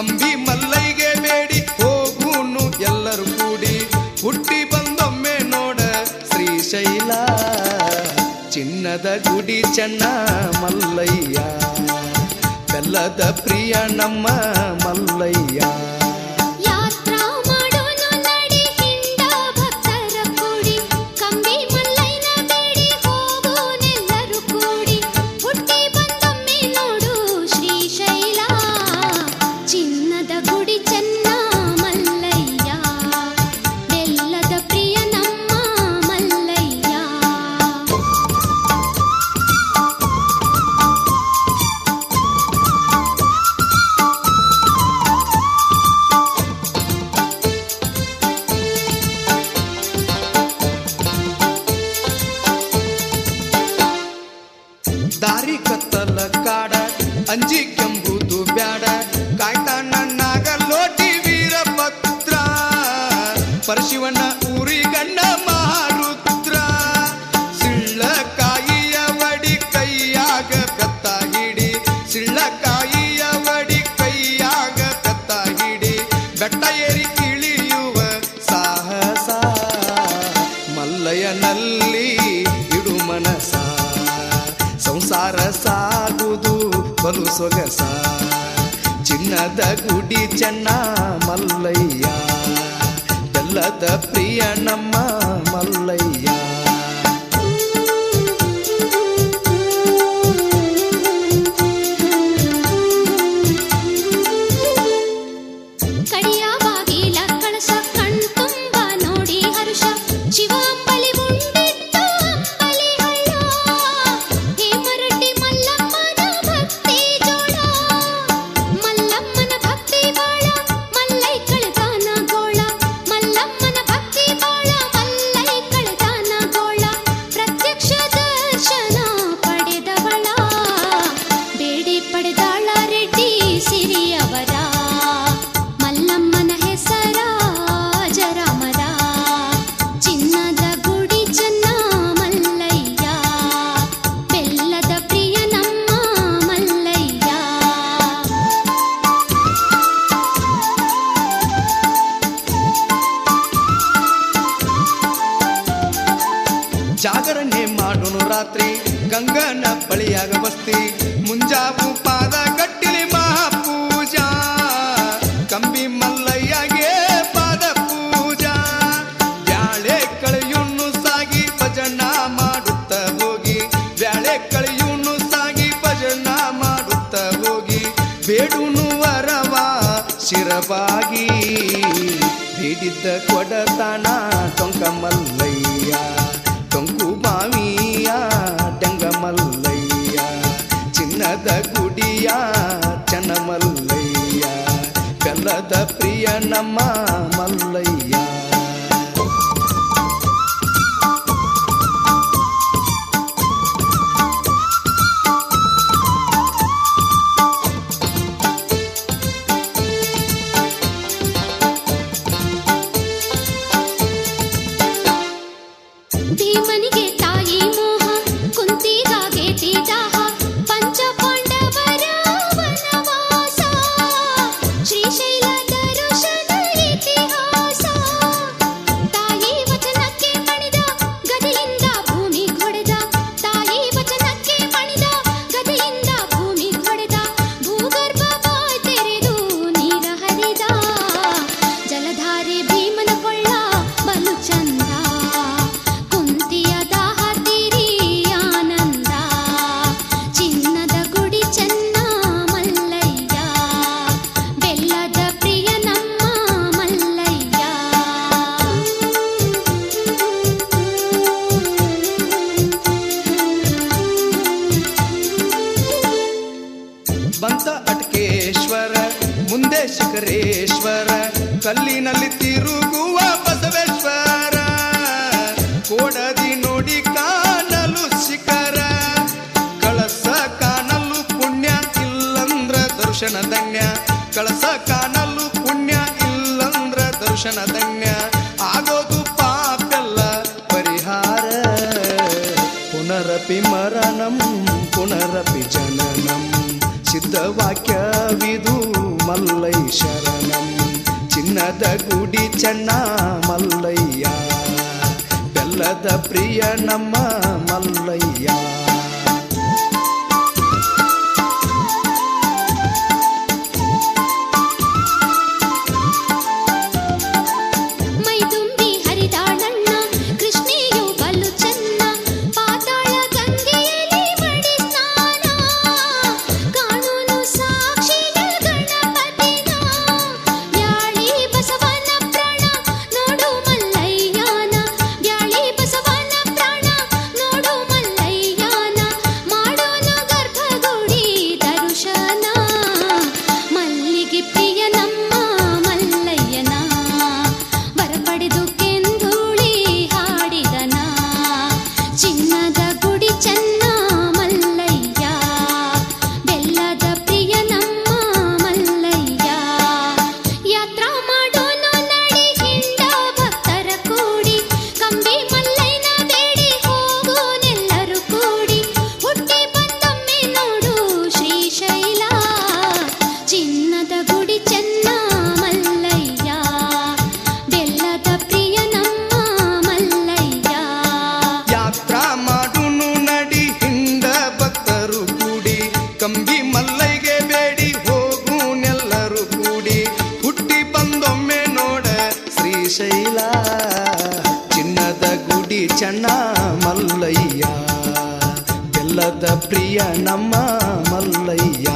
ಕಂಬಿ ಮಲ್ಲೈಗೆ ಬೇಡಿ ಹೋಗುನು ಎಲ್ಲರೂ ಕೂಡಿ ಹುಟ್ಟಿ ಬಂದೊಮ್ಮೆ ನೋಡ ಶ್ರೀಶೈಲ ಚಿನ್ನದ ಗುಡಿ ಚೆನ್ನ ಮಲ್ಲಯ್ಯ ಬೆಲ್ಲದ ಪ್ರಿಯ ನಮ್ಮ ಕತ್ತಲ ಕಾಡ ಅಂಜಿ ಕೆಂಬುದು ಬ್ಯಾಡ. ಕಾಯ್ತಾನ ನಾಗಲೋಟಿ ವೀರಭದ್ರ. ಪರಶಿವನ ಸಂಸಾರ ಸಾಗುವುದು ಬಲು ಸೊಗಸ. ಚಿನ್ನದ ಗುಡಿ ಚೆನ್ನ ಮಲ್ಲಯ್ಯ. ಬೆಲ್ಲದ ಪ್ರಿಯ ನಮ್ಮ ಮಲ್ಲಯ್ಯ. ಜಾಗರಣೆ ಮಾಡೋನು ರಾತ್ರಿ. ಗಂಗನ ಬಳಿಯಾಗ ಬಸ್ತಿ. ಮುಂಜಾವು ಪಾದ ಕಟ್ಟಿಲಿ ಮಹಾಪೂಜಾ. ಕಂಬಿ ಮಲ್ಲಯ್ಯಗೆ ಪಾದ ಪೂಜಾ. ಬ್ಯಾಳೆ ಕಳೆಯುಣ್ಣು ಸಾಗಿ ಭಜನ ಮಾಡುತ್ತ ಹೋಗಿ. ಬ್ಯಾಳೆ ಕಳೆಯುಣ್ಣು ಸಾಗಿ ಭಜನ ಮಾಡುತ್ತ ಹೋಗಿ. ಬೇಡುನು ವರವ ಶಿರವಾಗಿ ಬೇಡಿದ್ದ ಕೊಡತಾನ ಟೊಂಕ ಮಲ್ಲಯ್ಯ ಟೊಂಕು ಬಾವಿಯ ಡಂಗ ಮಲ್ಲಯ್ಯ ಚಿನ್ನದ ಗುಡಿಯ ಚನ್ನ ಮಲ್ಲಯ್ಯ ಬೆಲ್ಲದ ಶಿಖರೇಶ್ವರ, ಕಲ್ಲಿನಲ್ಲಿ ತಿರುಗುವ ಬಸವೇಶ್ವರ. ಕೋಡದಿ ನೋಡಿ ಕಾಣಲು ಶಿಖರ, ಕಳಸ ಕಾಣಲು ಪುಣ್ಯ ಇಲ್ಲಂದ್ರ ದರ್ಶನ ಧನ್ಯ. ಕಳಸ ಕಾಣಲು ಪುಣ್ಯ ಇಲ್ಲಂದ್ರ ದರ್ಶನ ಧನ್ಯ. ಆಗೋದು ಪಾಪೆಲ್ಲ ಪರಿಹಾರ. ಪುನರಪಿ ಮರಣಂ, ಪುನರಪಿ ಜನನಂ. ಸಿದ್ಧವಾಕ್ಯವಿದು ಮಲ್ಲೈ ಶರಣಂ ಚಿನ್ನದ ಗುಡಿ ಚೆನ್ನ ಮಲ್ಲಯ್ಯ ಬೆಲ್ಲದ ಪ್ರಿಯ ನಮ್ಮ ಮಲ್ಲಯ್ಯ ಶ್ರೀಶೈಲ ಚಿನ್ನದ ಗುಡಿ ಚೆನ್ನ ಮಲ್ಲಯ್ಯ ಬೆಲ್ಲದ ಪ್ರಿಯ ನಮ್ಮ ಮಲ್ಲಯ್ಯ.